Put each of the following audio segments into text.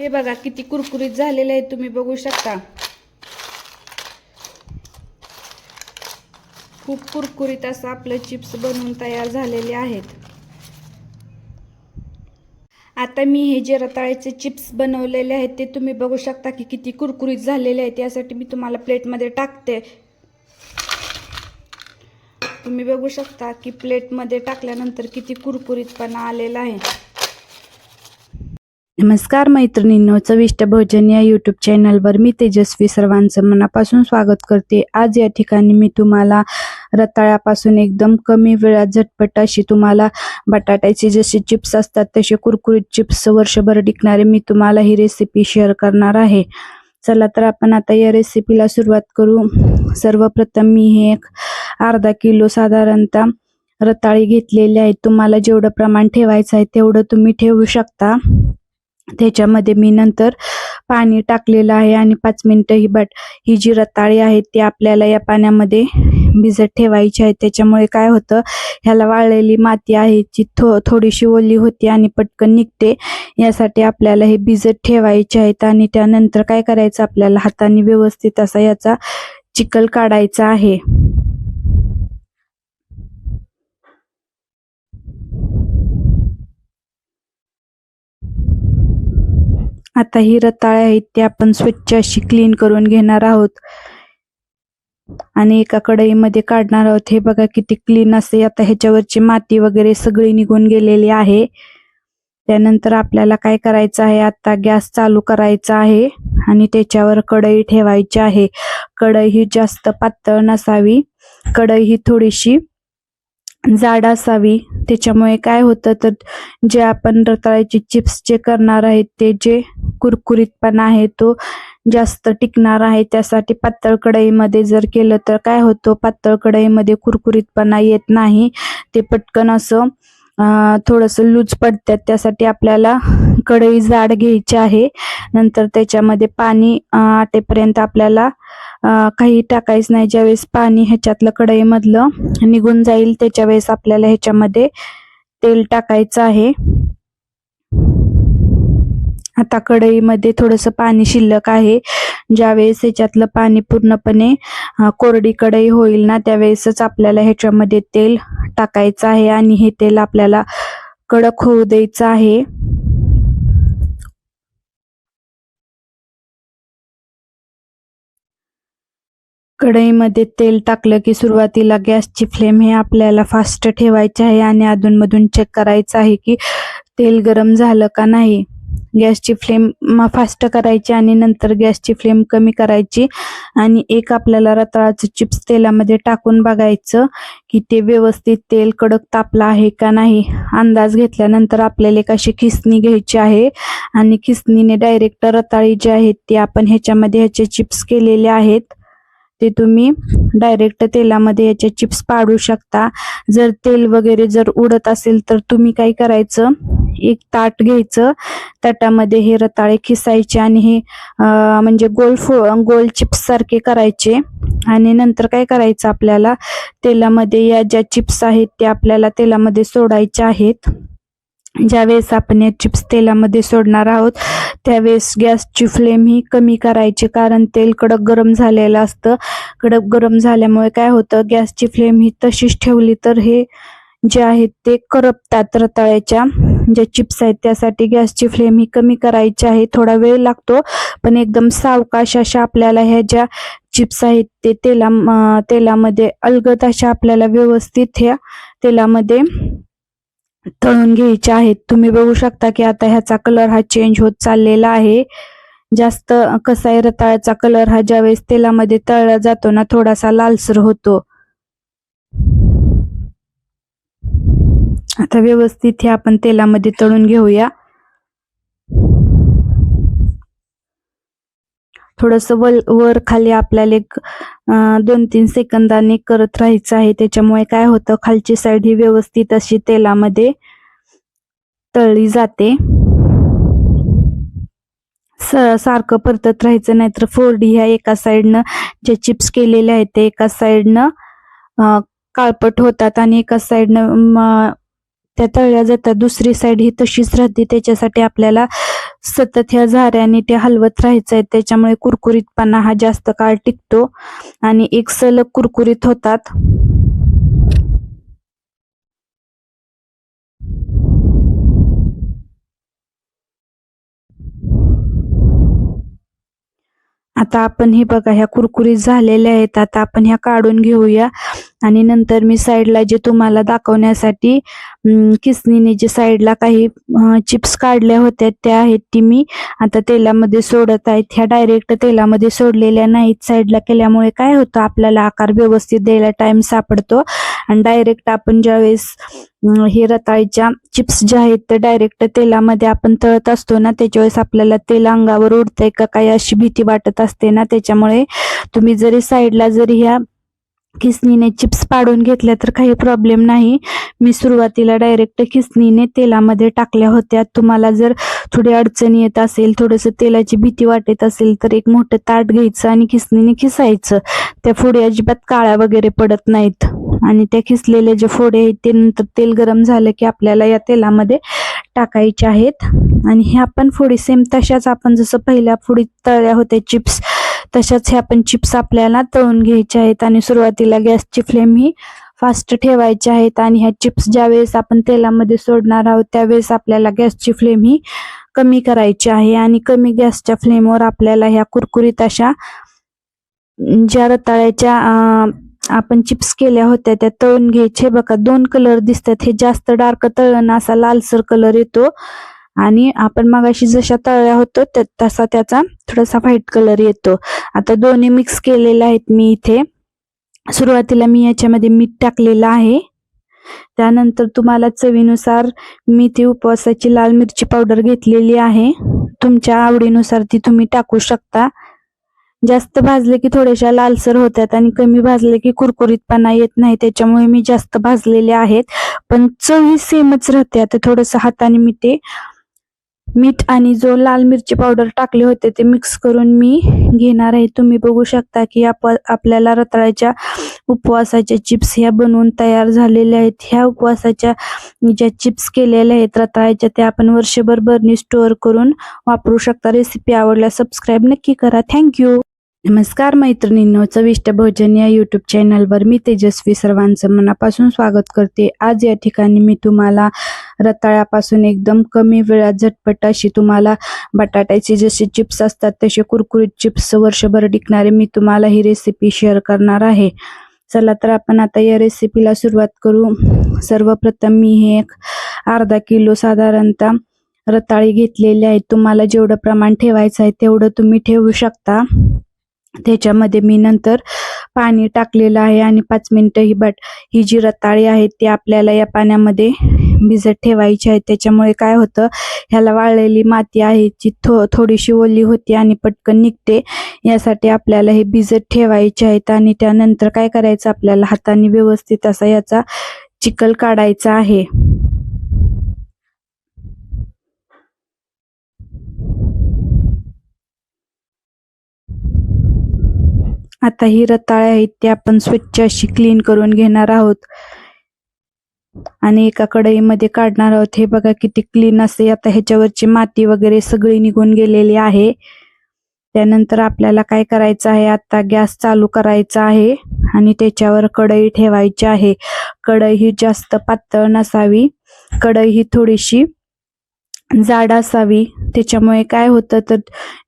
हे बघा किती कुरकुरीत झालेले आहे तुम्ही बघू शकता. खूप कुरकुरीत असं आपलं चिप्स बनवून तयार झालेले आहेत. आता मी हे जे रताळ्याचे चिप्स बनवलेले आहेत ते तुम्ही बघू शकता की किती कुरकुरीत झालेले आहेत यासाठी मी तुम्हाला प्लेटमध्ये टाकते. तुम्ही बघू शकता की प्लेटमध्ये टाकल्यानंतर किती कुरकुरीतपणा आलेला आहे. नमस्कार मैत्रिणींनो चविष्ट भोजन या यूट्यूब चॅनलवर मी तेजस्वी सर्वांचं मनापासून स्वागत करते. आज या ठिकाणी मी तुम्हाला रताळ्यापासून एकदम कमी वेळात झटपट अशी तुम्हाला बटाट्याचे जसे चिप्स असतात तसे कुरकुरीत चिप्स वर्षभर टिकणारे मी तुम्हाला ही रेसिपी शेअर करणार आहे. चला तर आपण आता या रेसिपीला सुरुवात करू. सर्वप्रथम मी हे एक अर्धा किलो साधारणतः रताळी घेतलेली आहे तुम्हाला जेवढं प्रमाण ठेवायचं आहे तेवढं तुम्ही ठेवू शकता. त्याच्यामध्ये मी नंतर पाणी टाकलेलं आहे आणि पाच मिनटं ही बट ही जी रताळी आहे ती आपल्याला या पाण्यामध्ये भिजत ठेवायची आहे. त्याच्यामुळे काय होतं ह्याला वाळलेली माती आहे जी थो थोडीशी ओली होती आणि पटकन निघते. यासाठी आपल्याला हे भिजत ठेवायचे आहेत आणि त्यानंतर काय करायचं आपल्याला हाताने व्यवस्थित असा याचा चिकल काढायचा आहे. आता ही रताळे आहेत ते आपण स्वच्छ अशी क्लीन करून घेणार आहोत. आणि एका कढईमध्ये काढणार आहोत. हे बघा किती क्लीन असते. आता ह्याच्यावरची माती वगैरे सगळी निघून गेलेली आहे. त्यानंतर आपल्याला काय करायचं आहे? आता गॅस चालू करायचा आहे आणि त्याच्यावर कढई ठेवायची आहे. कढई ही जास्त पातळ नसावी. कढई ही थोडीशी जाड असावी. त्याच्यामुळे काय होतं तर जे आपण रताळ्याचे चिप्स जे करणार आहेत ते जे कुरकुरीतपणा आहे तो जास्त टिकणार आहे. त्यासाठी पातळ कढईमध्ये जर केलं तर काय होतं पातळ कढईमध्ये कुरकुरीतपणा येत नाही. ते पटकन असं थोडंसं लूज पडतात. त्यासाठी आपल्याला कढई जाड घ्यायची आहे. नंतर त्याच्यामध्ये पाणी आटेपर्यंत आपल्याला काही टाकायचं नाही. ज्यावेळेस पाणी ह्याच्यातलं कढईमधलं निघून जाईल त्याच्या वेळेस आपल्याला ह्याच्यामध्ये तेल टाकायचं आहे. आता कढईमध्ये थोडंसं पाणी शिल्लक आहे. ज्यावेळेस ह्याच्यातलं पाणी पूर्णपणे कोरडी कढई होईल ना त्यावेळेसच आपल्याला ह्याच्यामध्ये तेल टाकायचं आहे. आणि हे तेल आपल्याला कडक होऊ द्यायचं आहे. कढईमध्ये तेल टाकलं की सुरुवातीला गॅसची फ्लेम हे आपल्याला फास्ट ठेवायची आहे आणि अधूनमधून चेक करायचं आहे की तेल गरम झालं का नाही. गॅसची फ्लेम फास्ट करायची आणि नंतर गॅसची फ्लेम कमी करायची आणि एक आपल्याला रताळाचं चिप्स तेलामध्ये टाकून बघायचं की ते व्यवस्थित तेल कडक तापलं आहे का नाही. अंदाज घेतल्यानंतर आपल्याला एक अशी खिसणी घ्यायची आहे आणि खिसणीने डायरेक्ट रताळी जी आहेत ती आपण ह्याच्यामध्ये ह्याचे चिप्स केलेले आहेत. ते तुम्ही डायरेक्ट तेलामध्ये याचे चिप्स पाडू शकता. जर तेल वगैरे जर उडत असेल तर तुम्ही काय करायचं? एक ताट घ्यायचं. ताटामध्ये हे रताळे खिसायचे आणि हे म्हणजे गोल फो गोल चिप्स सारखे करायचे. आणि नंतर काय करायचं आपल्याला? तेलामध्ये या ज्या चिप्स आहेत त्या आपल्याला तेलामध्ये सोडायच्या आहेत. ज्यावेळेस आपण या चिप्स तेलामध्ये सोडणार आहोत त्यावेळेस गॅसची फ्लेम ही कमी करायची. कारण तेल कडक गरम झालेलं असतं. कडक गरम झाल्यामुळे काय होतं गॅसची फ्लेम ही तशीच ठेवली तर हे जे आहेत ते करपतात रताळ्याच्या. ज्या चिप्स आहेत त्यासाठी गॅसची फ्लेम ही कमी करायची आहे. थोडा वेळ लागतो पण एकदम सावकाश अशा आपल्याला ह्या ज्या चिप्स आहेत ते तेला तेलामध्ये अलगद अशा आपल्याला व्यवस्थित ह्या तेलामध्ये तळून घ्यायचे आहेत. तुम्ही बघू शकता की आता ह्याचा कलर हा चेंज होत चाललेला आहे. जास्त कसा आहे रताळ्याचा कलर हा ज्यावेळेस तेलामध्ये तळला जातो ना थोडासा लालसर होतो. आता व्यवस्थित हे आपण तेलामध्ये तळून घेऊया. थोडस वल वर खाली आपल्याला एक दोन तीन सेकंदाने करत राहायचं आहे. त्याच्यामुळे काय होतं खालची साईड ही व्यवस्थित अशी तेलामध्ये तळली जाते. स- सारखं परतत राहायचं नाहीतर फोरडी ह्या एका साईडनं जे चिप्स केलेले आहेत ते एका साईडनं काळपट होतात आणि एका साईडनं त्या तळल्या जातात. दुसरी साईड ही तशीच राहते. त्याच्यासाठी आपल्याला सतत ह्या झाऱ्याने ते हलवत राहायचं आहे त्याच्यामुळे कुरकुरीतपणा हा जास्त काळ टिकतो आणि एक सलग कुरकुरीत होतात. आता आपण हे बघा ह्या कुरकुरीत झालेल्या आहेत. आता आपण ह्या काढून घेऊया. आणि नंतर मी साईडला जे तुम्हाला दाखवण्यासाठी किसनीने जे साईडला काही चिप्स काढल्या होत्या त्या आहेत ती मी आता तेलामध्ये सोडत आहेत. ह्या डायरेक्ट तेलामध्ये सोडलेल्या नाहीत. साईडला केल्यामुळे काय होतं? आपल्याला आकार व्यवस्थित द्यायला टाइम सापडतो. आणि डायरेक्ट आपण ज्यावेळेस हे रताळीच्या चिप्स जे आहेत ते डायरेक्ट तेलामध्ये आपण तळत असतो ना त्याच्या वेळेस आपल्याला तेल अंगावर उडतंय का काही अशी भीती वाटत असते ना त्याच्यामुळे तुम्ही जरी साईडला जरी ह्या खिसणीने चिप्स पाडून घेतल्या तर काही प्रॉब्लेम नाही. मी सुरुवातीला डायरेक्ट खिसणीने तेलामध्ये टाकल्या होत्या. तुम्हाला जर थोडी अडचणी येत असेल थोडस तेलाची भीती वाटत असेल तर एक मोठं ताट घ्यायचं आणि खिसणीने खिसायचं. त्या पुढे अजिबात काळ्या वगैरे पडत नाहीत. आणि त्या खिसलेले जे फोडे आहेत ते नंतर तेल गरम झालं की आपल्याला या तेलामध्ये टाकायचे आहेत. आणि ह्या पण फोडी सेम तशाच आपण जसं पहिल्या फोडीत तळल्या होत्या चिप्स तशाच ह्या पण चिप्स आपल्याला तळून घ्यायच्या आहेत. आणि सुरुवातीला गॅसची फ्लेम ही फास्ट ठेवायचे आहेत. आणि ह्या चिप्स ज्या वेळेस आपण तेलामध्ये सोडणार आहोत त्यावेळेस आपल्याला गॅसची फ्लेम ही कमी करायची आहे. आणि कमी गॅसच्या फ्लेमवर आपल्याला ह्या कुरकुरीत अशा ज्या रताळ्याच्या आपण चिप्स केल्या होत्या त्या तळून घ्यायचे. बघा दोन कलर दिसतात. हे जास्त डार्क तळण असा लालसर कलर येतो. आणि आपण मगाशी जशा तळल्या होतो तसा त्याचा थोडासा व्हाईट कलर येतो. आता दोन्ही मिक्स केलेले आहेत मी इथे. सुरुवातीला मी याच्यामध्ये मीठ टाकलेलं आहे. त्यानंतर तुम्हाला चवीनुसार मी ती उपवासाची लाल मिरची पावडर घेतलेली आहे. तुमच्या आवडीनुसार ती तुम्ही टाकू शकता. जास्त भाजले की थोड्याशा लालसर होतात आणि कमी भाजले की कुरकुरीतपणा येत नाही. त्याच्यामुळे मी जास्त भाजलेले आहेत. पण चव ही सेमच राहते. आता थोडस हाताने मी ते मीठ आणि जो लाल मिरची पावडर टाकले होते ते मिक्स करून मी घेणार आहे. तुम्ही बघू शकता की आप आपल्याला रताळ्याच्या उपवासाच्या चिप्स ह्या बनवून तयार झालेल्या आहेत. ह्या उपवासाच्या ज्या चिप्स केलेल्या आहेत रताळ्याच्या त्या आपण वर्षभर बरणी स्टोअर करून वापरू शकता. रेसिपी आवडल्या सबस्क्राईब नक्की करा. थँक्यू नमस्कार मैत्रिणींनो चविष्ट भोजन या यूट्यूब चॅनलवर मी तेजस्वी सर्वांचं मनापासून स्वागत करते. आज या ठिकाणी मी तुम्हाला रताळ्यापासून एकदम कमी वेळात झटपट अशी तुम्हाला बटाट्याचे जसे चिप्स असतात तसे कुरकुरीत चिप्स वर्षभर टिकणारे मी तुम्हाला ही रेसिपी शेअर करणार आहे. चला तर आपण आता या रेसिपीला सुरुवात करू. सर्वप्रथम मी हे एक अर्धा किलो साधारणतः रताळी घेतलेली आहे तुम्हाला जेवढं प्रमाण ठेवायचं आहे तेवढं तुम्ही ठेवू शकता. त्याच्यामध्ये मी नंतर पाणी टाकलेलं आहे आणि पाच मिनटं ही बट ही जी रताळी आहे ती आपल्याला या पाण्यामध्ये भिजत ठेवायची आहे. त्याच्यामुळे काय होतं ह्याला वाळलेली माती आहे जी थो थोडीशी ओली होती आणि पटकन निघते. यासाठी आपल्याला हे भिजत ठेवायचे आहेत आणि त्यानंतर काय करायचं आपल्याला हाताने व्यवस्थित असा याचा चिकल काढायचा आहे. आता ही रताळे आहेत ते आपण स्वच्छ अशी क्लीन करून घेणार आहोत. आणि एका कढईमध्ये काढणार आहोत. हे बघा किती क्लीन असते. आता ह्याच्यावरची माती वगैरे सगळी निघून गेलेली आहे. त्यानंतर आपल्याला काय करायचं आहे? आता गॅस चालू करायचा आहे. आणि त्याच्यावर कढई ठेवायची आहे. कढई ही जास्त पातळ नसावी. कढई ही थोडीशी जाड असावी. त्याच्यामुळे काय होतं तर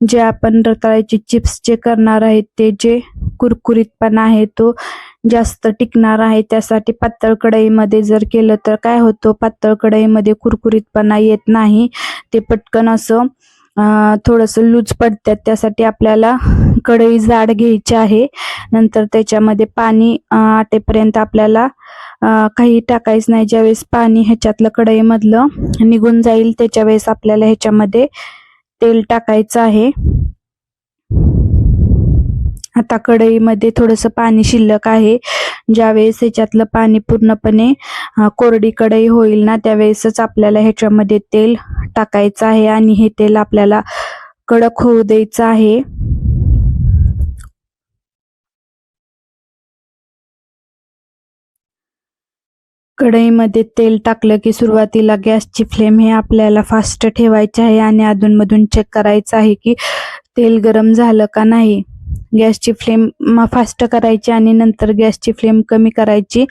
जे आपण रताळ्याचे चिप्स जे करणार आहेत ते जे कुरकुरीतपणा आहे तो जास्त टिकणार आहे. त्यासाठी पातळ कढईमध्ये जर केलं तर काय होतं पातळ कढईमध्ये कुरकुरीतपणा येत नाही. ते पटकन असं थोडंसं लूज पडतात. त्यासाठी आपल्याला कढई जाड घ्यायची आहे. नंतर त्याच्यामध्ये पाणी आटेपर्यंत आपल्याला काही टाकायचं नाही. ज्यावेळेस पाणी ह्याच्यातलं कढईमधलं निघून जाईल त्याच्या वेळेस आपल्याला ह्याच्यामध्ये तेल टाकायचं आहे. आता कढईमध्ये थोडंसं पाणी शिल्लक आहे. ज्यावेळेस ह्याच्यातलं पाणी पूर्णपणे कोरडी कढई होईल ना त्यावेळेसच आपल्याला ह्याच्यामध्ये तेल टाकायचं आहे. आणि हे तेल आपल्याला कडक होऊ द्यायचं आहे. कढईमध्ये तेल टाकलं की सुरुवातीला गॅसची फ्लेम हे आपल्याला फास्ट ठेवायची आहे आणि अधूनमधून चेक करायचं आहे की तेल गरम झालं का नाही. गॅसची फ्लेम फास्ट करायची आणि नंतर गॅसची फ्लेम कमी करायची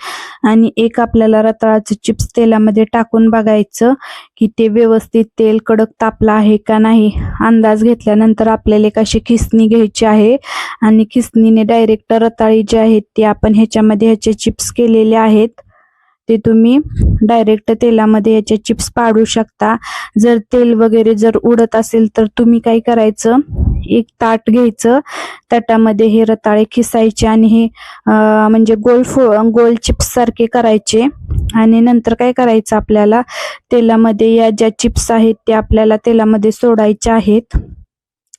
आणि एक आपल्याला रताळाचं चिप्स तेलामध्ये टाकून बघायचं की ते व्यवस्थित तेल कडक तापलं आहे का नाही. अंदाज घेतल्यानंतर आपल्याला एक अशी खिसणी घ्यायची आहे आणि खिसणीने डायरेक्ट रताळी जी आहेत ते आपण ह्याच्यामध्ये ह्याचे चिप्स केलेले आहेत. ते तुम्ही डायरेक्ट तेलामध्ये याचे चिप्स पाडू शकता. जर तेल वगैरे जर उडत असेल तर तुम्ही काय करायचं? एक ताट घ्यायचं. ताटामध्ये हे रताळे खिसायचे आणि हे म्हणजे गोल फो गोल चिप्स सारखे करायचे. आणि नंतर काय करायचं आपल्याला? तेलामध्ये या ज्या चिप्स आहेत त्या आपल्याला तेलामध्ये सोडायच्या आहेत.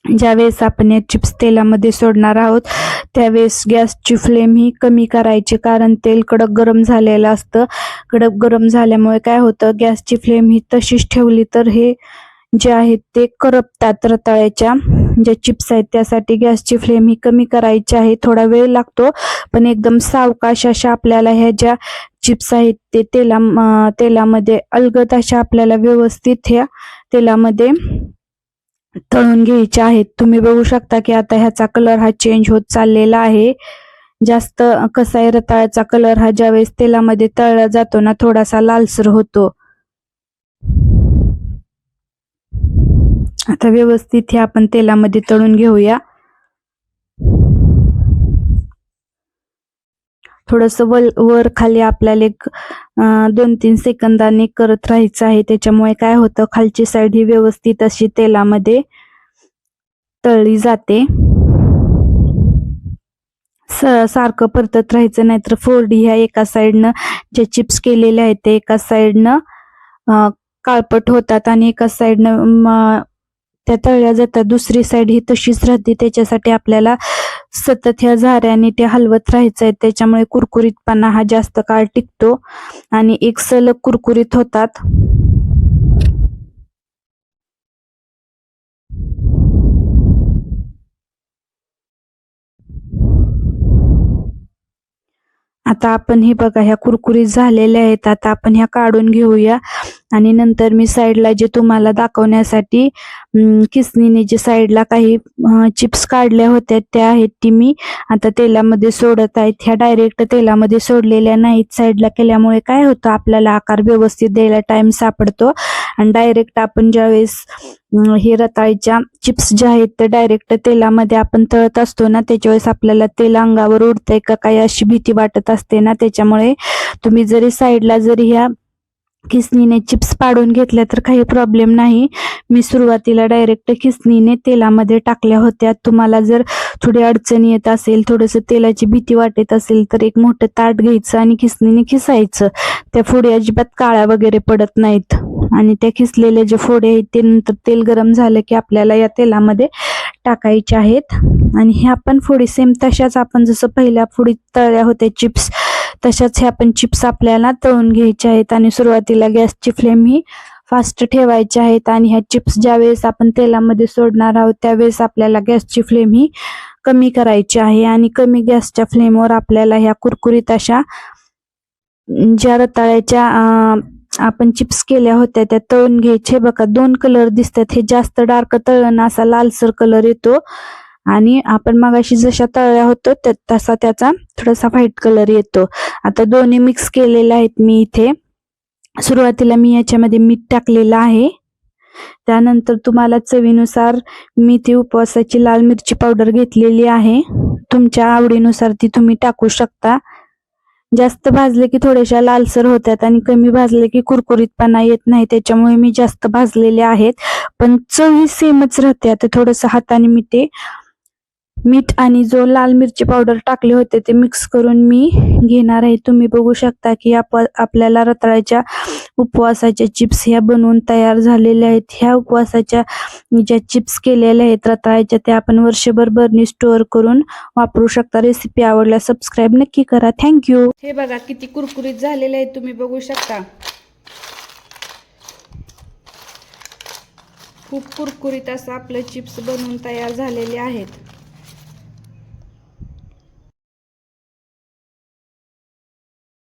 ज्यावेळेस आपण या चिप्स तेलामध्ये सोडणार आहोत त्यावेळेस गॅसची फ्लेम ही कमी करायची. कारण तेल कडक गरम झालेलं असतं. कडक गरम झाल्यामुळे काय होतं गॅसची फ्लेम ही तशीच ठेवली तर हे जे आहेत ते करपतात रताळ्याच्या. ज्या चिप्स आहेत त्यासाठी गॅसची फ्लेम ही कमी करायची आहे. थोडा वेळ लागतो पण एकदम सावकाश अशा आपल्याला ह्या ज्या चिप्स आहेत ते तेला तेलामध्ये अलगद अशा आपल्याला व्यवस्थित ह्या तेलामध्ये तळून घ्यायचे आहेत. तुम्ही बघू शकता की आता ह्याचा कलर हा चेंज होत चाललेला आहे. जास्त कसा आहे रताळ्याचा कलर हा ज्यावेळेस तेलामध्ये तळला जातो ना थोडासा लालसर होतो. आता व्यवस्थित हे आपण तेलामध्ये तळून घेऊया. थोडस वल वर खाली आपल्याला एक दोन तीन सेकंदाने करत राहायचं आहे. त्याच्यामुळे काय होतं खालची साईड ही व्यवस्थित अशी तेलामध्ये तळली जाते. स- सारखं परतत राहायचं नाहीतर फोरडी ह्या एका साईडनं जे चिप्स केलेले आहेत ते एका साईडनं काळपट होतात आणि एका साईडनं त्या तळल्या जातात. दुसरी साईड ही तशीच राहते. त्याच्यासाठी आपल्याला सतत ह्या झाऱ्याने ते हलवत राहायचं आहे त्याच्यामुळे कुरकुरीतपणा हा जास्त काळ टिकतो आणि एक सलग कुरकुरीत होतात. आता आपण हे बघा ह्या कुरकुरीत झालेल्या आहेत. आता आपण ह्या काढून घेऊया. आणि नंतर मी साईडला जे तुम्हाला दाखवण्यासाठी किसनीने जे साईडला काही चिप्स काढल्या होत्या त्या आहेत ती मी आता तेलामध्ये सोडत आहेत. ह्या डायरेक्ट तेलामध्ये सोडलेल्या नाहीत. साईडला केल्यामुळे काय होतं? आपल्याला आकार व्यवस्थित द्यायला टाइम सापडतो. आणि डायरेक्ट आपण ज्यावेळेस हे रताळीच्या चिप्स ज्या आहेत ते डायरेक्ट तेलामध्ये आपण तळत असतो ना त्याच्या वेळेस आपल्याला तेल अंगावर उडतंय का काही अशी भीती वाटत असते ना त्याच्यामुळे तुम्ही जरी साईडला जरी ह्या खिसणीने चिप्स पाडून घेतल्या तर काही प्रॉब्लेम नाही. मी सुरुवातीला डायरेक्ट खिसणीने तेलामध्ये टाकल्या होत्या. तुम्हाला जर थोडी अडचण येत असेल थोडंसं तेलाची भीती वाटत असेल तर एक मोठं ताट घ्यायचं आणि खिसणीने खिसायचं. त्या फोडी अजिबात काळ्या वगैरे पडत नाहीत. आणि त्या खिसलेल्या जे फोडे आहेत ते नंतर तेल गरम झालं की आपल्याला या तेलामध्ये टाकायचे आहेत. आणि ह्या पण फोडी सेम तशाच. आपण जसं पहिल्या फोडीत तळल्या होत्या चिप्स तशाच ह्या पण चिप्स आपल्याला तळून घ्यायच्या आहेत आणि सुरुवातीला गॅसची फ्लेम ही फास्ट ठेवायची आहेत आणि ह्या चिप्स ज्या वेळेस आपण तेलामध्ये सोडणार आहोत त्यावेळेस आपल्याला गॅसची फ्लेम ही कमी करायची आहे आणि कमी गॅसच्या फ्लेमवर आपल्याला ह्या कुरकुरीत अशा ज्या रताळ्याच्या आपण चिप्स केल्या होत्या त्या तळून घ्यायचे बघा दोन कलर दिसतात. हे जास्त डार्क तळण असा लालसर कलर येतो. आणि आपण मगाशी जशा तळल्या होतो तसा त्याचा थोडासा व्हाईट कलर येतो. आता दोन्ही मिक्स केलेले आहेत मी इथे. सुरुवातीला मी याच्यामध्ये मीठ टाकलेलं आहे. त्यानंतर तुम्हाला चवीनुसार मी ती उपवासाची लाल मिरची पावडर घेतलेली आहे. तुमच्या आवडीनुसार ती तुम्ही टाकू शकता. जास्त भाजले की थोड्याशा लालसर होतात आणि कमी भाजले की कुरकुरीतपणा येत नाही त्याच्यामुळे मी जास्त भाजलेले आहेत. पण चव ही सेमच राहते. आता थोडंसं हाताने मी ते मीठ आणि जो लाल मिरची पावडर टाकले होते ते मिक्स करून मी घेणार आहे. तुम्ही बघू शकता की आप आपल्याला रताळ्याच्या उपवासाच्या चिप्स ह्या बनवून तयार झालेल्या आहेत. ह्या उपवासाच्या ज्या चिप्स केलेल्या आहेत रताळ्याच्या त्या आपण वर्षभर बरणी स्टोअर करून वापरू शकता. रेसिपी आवडल्या सबस्क्राईब नक्की करा. थँक्यू हे बघा किती कुरकुरीत झालेले आहेत तुम्ही बघू शकता. खूप कुरकुरीत असं आपलं चिप्स बनवून तयार झालेले आहेत.